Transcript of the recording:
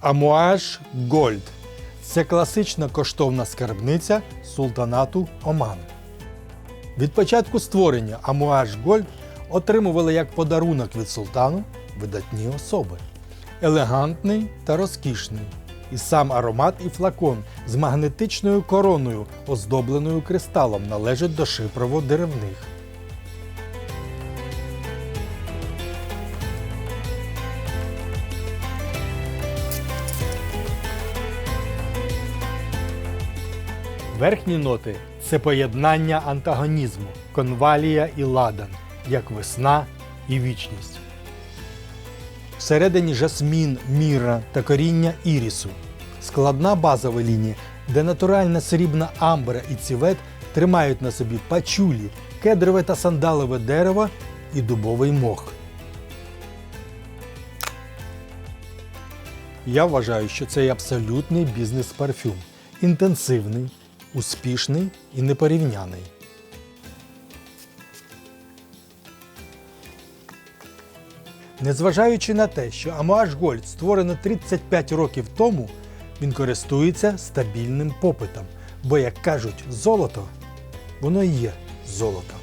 Амуаж Гольд. Це класична коштовна скарбниця султанату Оман. Від початку створення Амуаж Гольд отримували як подарунок від султану видатні особи. Елегантний та розкішний. І сам аромат і флакон з магнетичною короною, оздобленою кристалом, належать до шифрово-деревних. Верхні ноти це поєднання антагонізму, конвалія і ладан, як весна і вічність. Всередині жасмін, міра та коріння ірісу. Складна базова лінія, де натуральна срібна амбра і цівет тримають на собі пачулі, кедрове та сандалове дерево і дубовий мох. Я вважаю, що це абсолютний бізнес-парфюм. Інтенсивний, успішний і непорівняний. Незважаючи на те, що Амуаж Гольд створено 35 років тому, він користується стабільним попитом. Бо, як кажуть, золото, воно і є золото.